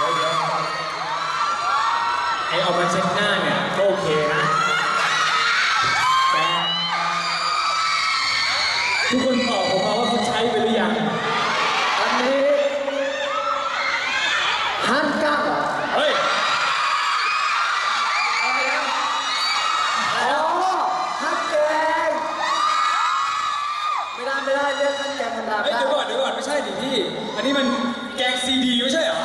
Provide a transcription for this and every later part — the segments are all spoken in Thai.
ดี๋ยวเดี๋ยวไอเอามาเช็ดหน้าเนี่ยก็โอเคนะแต่ทุกคนตอบผมมาว่าเขาใช้ไปหรือยังอันนี้ฮันกังเหรอเฮ้ยอ๋อฮันแกงไม่ได้ไม่ได้เรียกฮันแกงธรรมดาเฮ้ยไม่ได้เดี๋ยวก่อนเดี๋ยวก่อนไม่ใช่ดิพี่ อันนี้มันแกงซีดีไม่ใช่เหรอ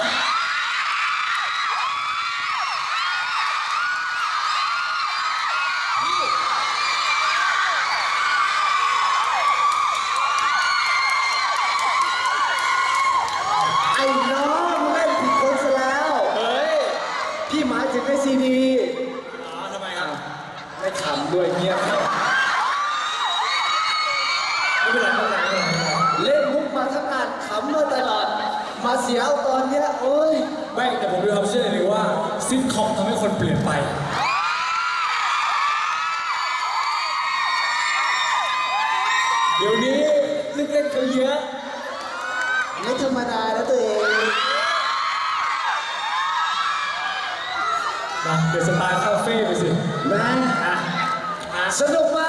ไอ้น้องเล่นผิดคนซะแล้ว เฮ้ย พี่หมายถึงไอซีดี อ๋อทำไมครับ ไม่ขำด้วยเงียบ ไม่เป็นไรไม่เป็นไรไม่เป็นไร เล่นมุกมาทั้งงานขำมาตลอด มา เสียเอาตอนเนี้ยโอ้ยไม่แต่ผมมีความเชื่อเลยว่าซิทคอมทำให้คนเปลี่ยนไป เดี๋ยวนี้ลูกเล่นเขาเยอะไม่ธรรมดานะตัวเองนะเดี๋ยวสไตล์คาเฟ่ไปสินะนะนะสนุกไหม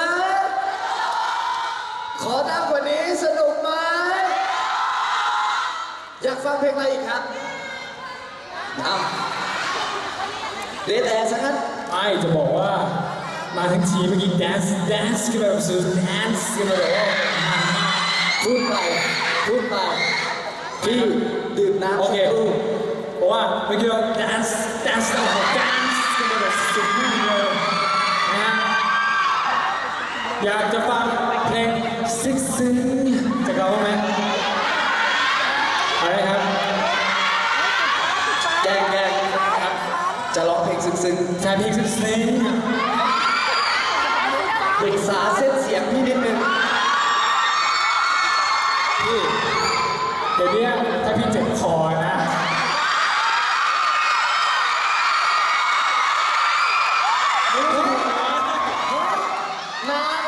ฟังเพลงอะไรอีกครับเอาเดทแอร์สักงั้นไม่จะบอกว่า มาทั้งทีเมื่อกี้แดนซ์แดนซ์กันแบบสุดแดนซ์กันแบบว่ามันมากพูดไปพูดไปพี่ดื่มน้ำโอเคสักรู่เพราะว่าเมื่อกี้เราแดนซ์แดนซ์กันแบบแดนซ์กันแบบสุดมากเลยนะฮะอยากจะฟังเพลงซิกซิงจะเล่าไหมอะไรครับ แกล้งแกล้งครับจะ ร้องเพลงซึ้งใช่เพลงซิกซิงๆปรึกษาเส้นเสียงพี่นิดนึงพี่เดี๋ยวเนี้ถ้าพี่เจ็บคอนะนาย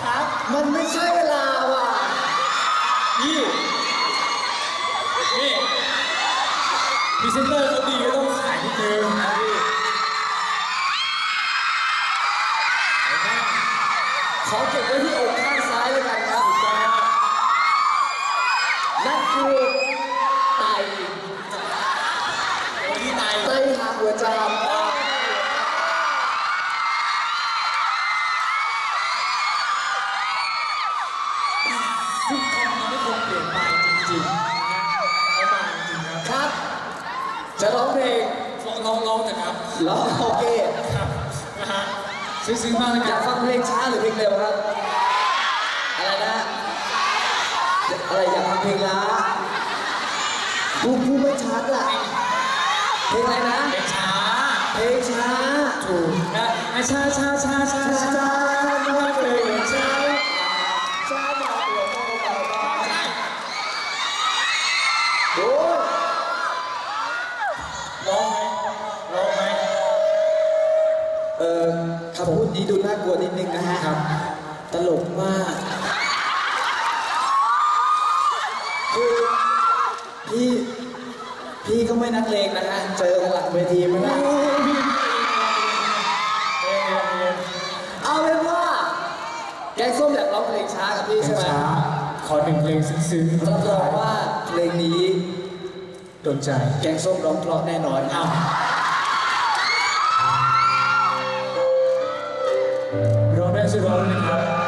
ครับมันไม่ใช่เวลาว่ะพี่นี่พรีเซนเตอร์เขาดี เพลงลองลองลองเถอะครับร้องโอเคครับนะฮะซึ้งๆมากเลยอคยารักบฟังเพลงช้าหรือเพลงเร็วครับอะไรนะอะไรอยากฟังเพลงล้าพูดพูดไม่ชัดล่ะเพลงอะไรนะ เพลงช้าเพลงช้าถูกนะอะช้าช้าช้าช้าช้าช้า นี้ดูน่ากลัวนิดนึงนะฮะครับ ตลกมากคือพี่พี่ก็ไม่นักเลงนะฮะ เจอกันหลังเวทีมาแล้วเอ็นเอ็นเอ็นเอาเป็นว่า แกงส้มอยากร้องเพลงช้ากับพี่เพลใช่งไหมช้า ขอหนึ่งเพลงซึ้งๆรับรองว่าเพลงนี้ โดนใจ แกงส้มร้องเพราะแน่นอนอ้าว Hepsi varlıklar.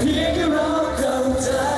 Pick your own, don't.